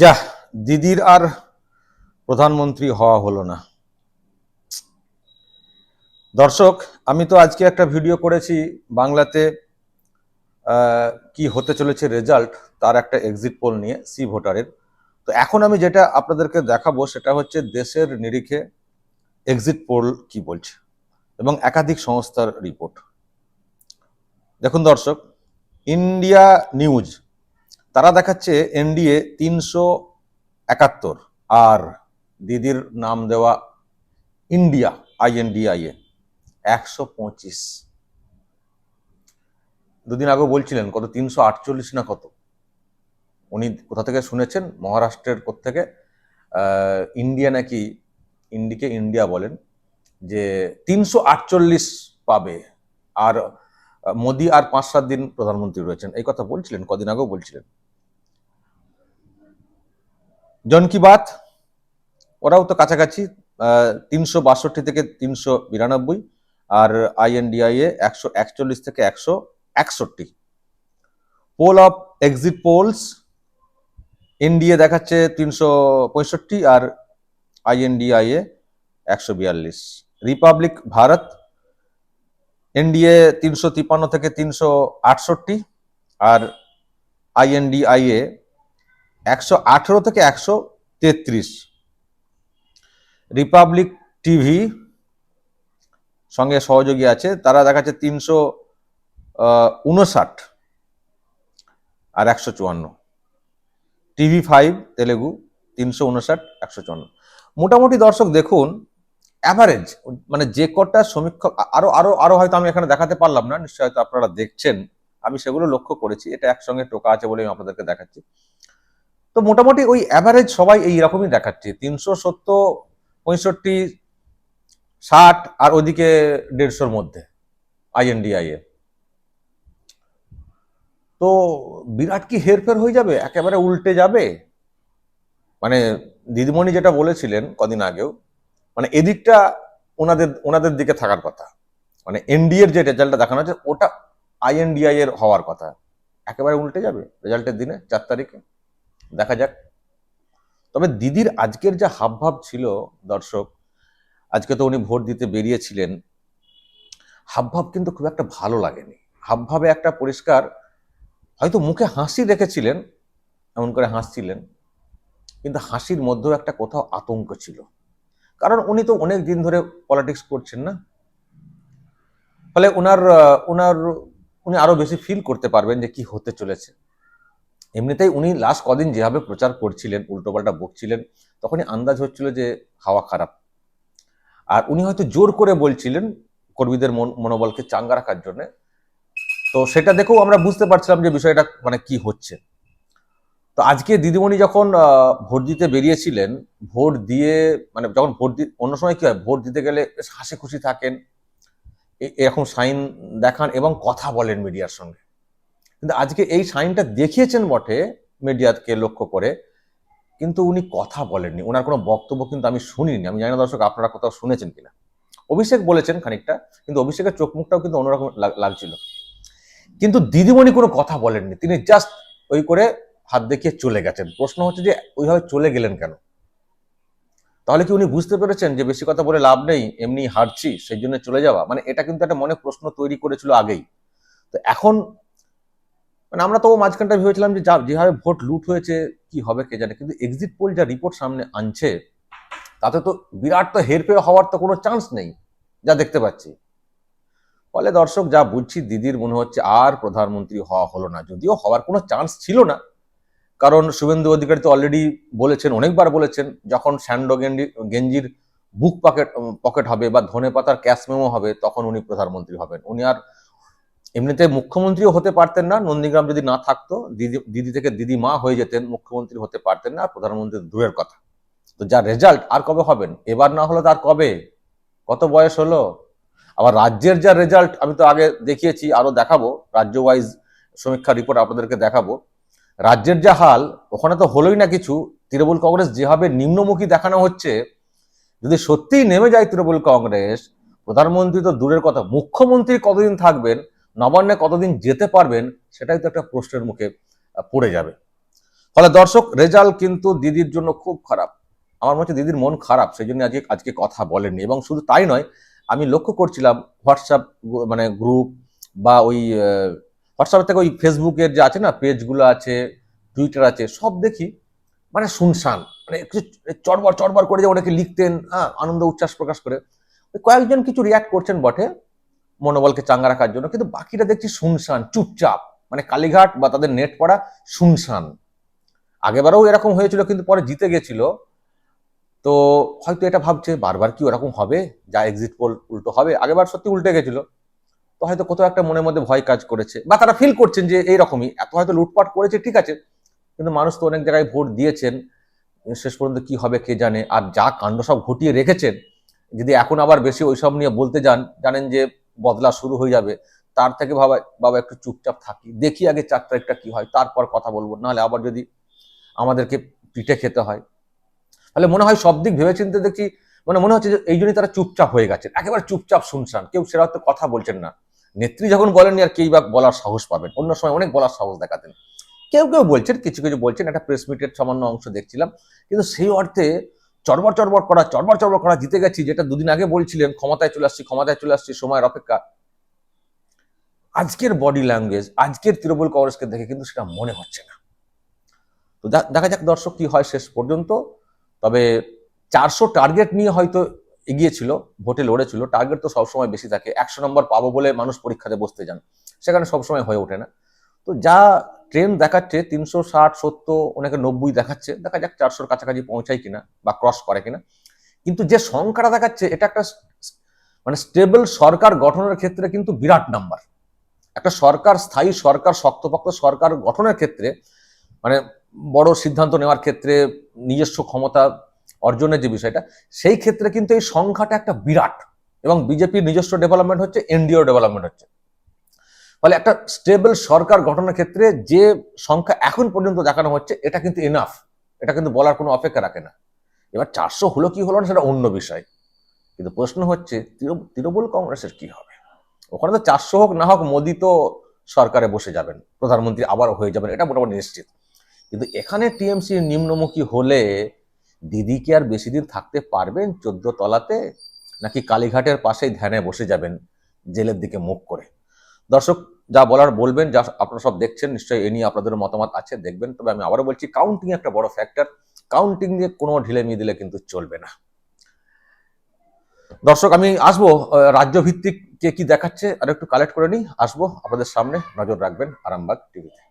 যা দিদির আর প্রধানমন্ত্রী হওয়া হলো না। দর্শক, আমি তো আজকে একটা ভিডিও করেছি, বাংলাতে কি হতে চলেছে রেজাল্ট, তার একটা এক্সিট পোল নিয়ে সি ভোটারের। তো এখন আমি যেটা আপনাদেরকে দেখাবো, সেটা হচ্ছে দেশের নিরিখে এক্সিট পোল কি বলছে, এবং একাধিক সংস্থার রিপোর্ট দেখুন দর্শক ইন্ডিয়া নিউজ তারা দেখাচ্ছে এনডিএ তিনশো একাত্তর আর দিদির নাম দেওয়া ইন্ডিয়া, আইএনডিআইএ, একশো পঁচিশ। দুদিন আগে বলছিলেন কত, তিনশো আটচল্লিশ না কত? উনি কোথা থেকে শুনেছেন? মহারাষ্ট্রের থেকে? ইন্ডিয়া নাকি, ইন্ডিকে ইন্ডিয়া বলেন, যে তিনশো আটচল্লিশ পাবে। আর মোদি আর পাঁচ সাত দিন প্রধানমন্ত্রী রয়েছেন। এই কথা বলছিলেন, কদিন আগেও বলছিলেন। জন কি বাত ওরাও তো কাছাকাছি তিনশো বাষট্টি থেকে তিনশো বিরানব্বই, আর আইএনডিআইএ একশো একচল্লিশ থেকে একশো একষট্টি। Poll of exit polls NDA দেখাচ্ছে তিনশো পঁয়ষট্টি আর আইএনডিআইএ একশো বিয়াল্লিশ। রিপাবলিক ভারত এনডিএ তিনশো তিপ্পান্ন থেকে তিনশো আটষট্টি, আর আইএনডিআইএ একশো আঠেরো থেকে একশো তেত্রিশ। রিপাবলিক টিভি সঙ্গে সহযোগী আছে। তারা দেখাচ্ছে তিনশো উনষাট আর একশো চুয়ান্ন। টিভি ফাইভ তেলেগু, তিনশো উনষাট, একশো চুয়ান্ন। মোটামুটি দর্শক, দেখুন অ্যাভারেজ মানে যে কটা সমীক্ষক, আ- আরও আরও আরও হয়তো আমি এখানে দেখাতে পারলাম না নিশ্চয়ই হয়তো আপনারা দেখছেন। আমি সেগুলো লক্ষ্য করেছি, এটা একসঙ্গে টোকা আছে বলে আমি আপনাদেরকে দেখাচ্ছি। তো মোটামুটি ওই অ্যাভারেজ সবাই এই রকমই দেখাচ্ছে। তিনশো সত্তর, পঁয়ষট্টি, ষাট আর ওদিকে দেড়শোর মধ্যে আইএনডিআই এ তো বিরাট কি হেরফের হয়ে যাবে? একেবারে উল্টে যাবে? মানে দিদিমণি যেটা বলেছিলেন কদিন আগেও মানে এদিকটা ওনাদের ওনাদের দিকে থাকার কথা। মানে এনডিএর যে রেজাল্টটা দেখানো হচ্ছে, ওটা আইএনডিআই এর হওয়ার কথা। একেবারে উল্টে যাবে রেজাল্টের দিনে, চার তারিখে? দেখা যাক। তবে দিদির আজকের যা হাবভাব ছিল, দর্শক, আজকে তো উনি ভোট দিতে বেরিয়েছিলেন, হাবভাব কিন্তু খুব একটা ভালো লাগেনি। হাবভাবে একটা পরিষ্কার, হয়তো মুখে হাসি রেখেছিলেন, এমন করে হাসছিলেন, কিন্তু হাসির মধ্যেও একটা কোথাও আতঙ্ক ছিল। কারণ উনি তো অনেক দিন ধরে পলিটিক্স করছেন না। ফলে ওনার ওনার উনি আরও বেশি ফিল করতে পারবেন যে কি হতে চলেছে। এমনিতেই উনি লাস্ট কদিন যেভাবে প্রচার করছিলেন উল্টোপাল্টা বকছিলেন, তখনই আন্দাজ হচ্ছিল যে হাওয়া খারাপ। আর উনি হয়তো জোর করে বলছিলেন কর্মীদের মন- মনোবলকে চাঙ্গা রাখার জন্য। তো সেটা দেখেও আমরা বুঝতে পারছিলাম যে বিষয়টা মানে কি হচ্ছে। তো আজকে দিদিমণি যখন ভোট দিতে বেরিয়েছিলেন, ভোট দিয়ে মানে যখন ভোট দি, অন্য সময় কি হয়, ভোট দিতে গেলে হাসি খুশি থাকেন এরকম সাইন দেখান এবং কথা বলেন মিডিয়ার সঙ্গে। কিন্তু আজকে এই সাইনটা দেখিয়েছেন বটে মিডিয়াকে লক্ষ্য করে, কিন্তু উনি কথা বলেননি। ওনার কোনো বক্তব্য কিন্তু আমি শুনিনি। আমি জানি না দর্শক, আপনারা কোথাও শুনেছেন কিনা। অভিষেক বলেছেন খানিকটা, কিন্তু অভিষেকের চোখ মুখটাও কিন্তু অন্যরকম লাগ- লাগছিল। কিন্তু দিদিমণি কোনো কথা বলেননি। তিনি জাস্ট ওই করে হাত দেখিয়ে চলে গেছেন। প্রশ্ন হচ্ছে যে, ওইভাবে চলে গেলেন কেন? তাহলে কি উনি বুঝতে পেরেছেন যে বেশি কথা বলে লাভ নেই, এমনি হারছি, সেই জন্য চলে যাওয়া? মানে এটা কিন্তু একটা মনে প্রশ্ন তৈরি করেছিল আগেই। তো এখন মানে আমরা তো মাঝখানটা ভেবেছিলাম যে যা, যেভাবে ভোট লুট হয়েছে, কি হবে কে জানে? কিন্তু এক্সিট পোল যা রিপোর্ট সামনে আনছে, তাতে তো বিরাট তো হেরফের হওয়ার তো কোনো চান্স নেই, যা দেখতে পাচ্ছি। ফলে দর্শক, যা বুঝছি, দিদির মনে হচ্ছে আর প্রধানমন্ত্রী হওয়া হলো না। যদিও হওয়ার কোনো চান্স ছিল না, কারণ শুভেন্দু অধিকারী তো অলরেডি বলেছেন, অনেকবার বলেছেন, যখন স্যান্ডো গেঞ্জি গেঞ্জির বুক পকেট পকেট হবে বা ধনে পাতার ক্যাশ মেমো হবে, তখন উনি প্রধানমন্ত্রী হবেন। উনি আর এমনিতে মুখ্যমন্ত্রীও হতে পারতেন না, নন্দীগ্রাম যদি না থাকতো, দিদি দিদি থেকে দিদি মা হয়ে যেতেন, মুখ্যমন্ত্রী হতে পারতেন না, প্রধানমন্ত্রী দূরের কথা। তো যা রেজাল্ট আর কবে হবেন? এবার না হলো তার কবে? কত বয়স হলো? আবার রাজ্যের যা রেজাল্ট আমি তো আগে দেখিয়েছি আরও দেখাবো রাজ্য ওয়াইজ সমীক্ষা রিপোর্ট আপনাদেরকে দেখাবো। রাজ্যের যা হাল, ওখানে তো হলোই না কিছু। তৃণমূল কংগ্রেস যেভাবে নিম্নমুখী দেখানো হচ্ছে, যদি সত্যিই নেমে যায় তৃণমূল কংগ্রেস, প্রধানমন্ত্রী তো দূরের কথা, মুখ্যমন্ত্রী কতদিন থাকবেন? নবান্নে কতদিন যেতে পারবেন সেটাই তো একটা প্রশ্নের মুখে পড়ে যাবে। ফলে দর্শক, রেজাল্ট কিন্তু দিদির জন্য খুব খারাপ। আমার মনে হচ্ছে দিদির মন খারাপ সেই জন্য আজকে আজকে কথা বলেননি। এবং শুধু তাই নয়, আমি লক্ষ্য করছিলাম হোয়াটসঅ্যাপ মানে গ্রুপ বা ওই হোয়াটসঅ্যাপ থেকে ওই ফেসবুকের যে আছে না, পেজগুলো আছে, টুইটার আছে, সব দেখি মানে শুনশান। মানে একটু চড়বড় চড়বড় করে যে ওনাকে লিখতেন হ্যাঁ আনন্দ, উচ্ছ্বাস প্রকাশ করে। কয়েকজন কিছু রিয়াক্ট করছেন বটে মনোবলকে চাঙ্গা রাখার জন্য, কিন্তু বাকিটা দেখছি শুনশান, চুপচাপ। মানে কালীঘাট বা তাদের নেট পড়া শুনশান। আগেবারও এরকম হয়েছিল, কিন্তু পরে জিতে গেছিল। তো হয়তো এটা ভাবছে, বারবার কি ওরকম হবে? যা এক্সিট পোল উল্টো হবে, আগেবার সত্যি উল্টে গেছিল। তো হয়তো কোথাও একটা মনের মধ্যে ভয় কাজ করেছে। বা তারা ফিল করছেন যে এইরকমই, এত হয়তো লুটপাট করেছে, ঠিক আছে। কিন্তু মানুষ তো অনেক জায়গায় ভোট দিয়েছেন। শেষ পর্যন্ত কি হবে কে জানে? আর যা কাণ্ড সব ঘটিয়ে রেখেছেন, যদি এখন আবার বেশি ওইসব নিয়ে বলতে যান, জানেন যে বদলা শুরু হয়ে যাবে, তার থেকে বাবা বাবা একটু চুপচাপ থাকি। দেখি আগে চার তারিখটা কি হয়, তারপর কথা বলব। নাহলে আবার যদি আমাদেরকে পিঠে খেতে হয়। তাহলে মনে হয় সব দিক ভেবেচিন্তে দেখি মানে মনে হচ্ছে যে এই জন্যই তারা চুপচাপ হয়ে গেছে। একেবারে চুপচাপ শুনছেন কেউ সেরা হয়তো কথা বলছেন না। নেত্রী যখন বলেননি আর কেই বা বলার সাহস পাবেন, অন্য সময় অনেক বলার সাহস দেখাতেন। কেউ কেউ বলছেন, কিছু কিছু বলছেন, একটা প্রেস মিটের সামান্য অংশ দেখছিলাম। কিন্তু সেই অর্থে চরবর চরবর করা চরবর চরবর করা জিতে গেছি, যেটা দুদিন আগে বলছিলেন, ক্ষমতায় চলে আসছি, ক্ষমতায় চলে আসছি, সময়ের অপেক্ষা। আজকের বডি ল্যাঙ্গুয়েজ আজকের তৃণমূল কংগ্রেসকে দেখে কিন্তু সেটা মনে হচ্ছে না। তো দেখা যাক দর্শক কি হয় শেষ পর্যন্ত। তবে চারশো টার্গেট নিয়ে হয়তো এগিয়েছিল, ভোটে লড়েছিল। টার্গেট তো সবসময় বেশি থাকে, একশো নম্বর পাবো বলে মানুষ পরীক্ষাতে বসতে যান সেখানে সবসময় হয়ে ওঠে না। তো যা ট্রেন দেখাচ্ছে তিনশো ষাট, সত্তর ওনাকে নব্বই দেখাচ্ছে, দেখা যাক চারশোর কাছাকাছি পৌঁছায় কিনা বা ক্রস করে কিনা। কিন্তু যে সংখ্যাটা দেখাচ্ছে, এটা একটা মানে স্টেবল সরকার গঠনের ক্ষেত্রে কিন্তু বিরাট নাম্বার একটা সরকার স্থায়ী, সরকার শক্তপোক্ত সরকার গঠনের ক্ষেত্রে মানে বড় সিদ্ধান্ত নেওয়ার ক্ষেত্রে নিজস্ব ক্ষমতা অর্জনের যে বিষয়টা, সেই ক্ষেত্রে কিন্তু এই সংখ্যাটা একটা বিরাট। এবং বিজেপির নিজস্ব ডেভেলপমেন্ট হচ্ছে এনডিও ডেভেলপমেন্ট হচ্ছে। ফলে একটা স্টেবল সরকার গঠনের ক্ষেত্রে যে সংখ্যা এখন পর্যন্ত দেখানো হচ্ছে, এটা কিন্তু এনাফ এটা কিন্তু বলার কোনো অপেক্ষা রাখে না। এবার চারশো হলো কি হলো না, সেটা অন্য বিষয়। কিন্তু প্রশ্ন হচ্ছে, তৃণ- তৃণমূল কংগ্রেসের কি হবে? ওখানে তো চারশো হোক না হোক, মোদি তো সরকারে বসে যাবেন। প্রধানমন্ত্রী আবার হয়ে যাবেন, এটা মোটামুটি নিশ্চিত। কিন্তু এখানে টিএমসি নিম্নমুখী হলে দিদি কি আর বেশি দিন থাকতে পারবেন চোদ্দ তলাতে? নাকি কালীঘাটের পাশেই ধ্যানে বসে যাবেন জেলের দিকে মুখ করে? দর্শক যা বলার বলবেন, যা আপনারা সব দেখছেন, নিশ্চয়ই এ নিয়ে আপনাদের মতামত আছে, দেখবেন। তবে আমি আবারও বলছি কাউন্টিং একটা বড় ফ্যাক্টর কাউন্টিং নিয়ে কোনো ঢিলেমি দিলে কিন্তু চলবে না। দর্শক, আমি আসব রাজ্য ভিত্তিক কে কি দেখাচ্ছে আর একটু কালেক্ট করে নিই। আসব আপনাদের সামনে, নজর রাখবেন আরামবাগ টিভিতে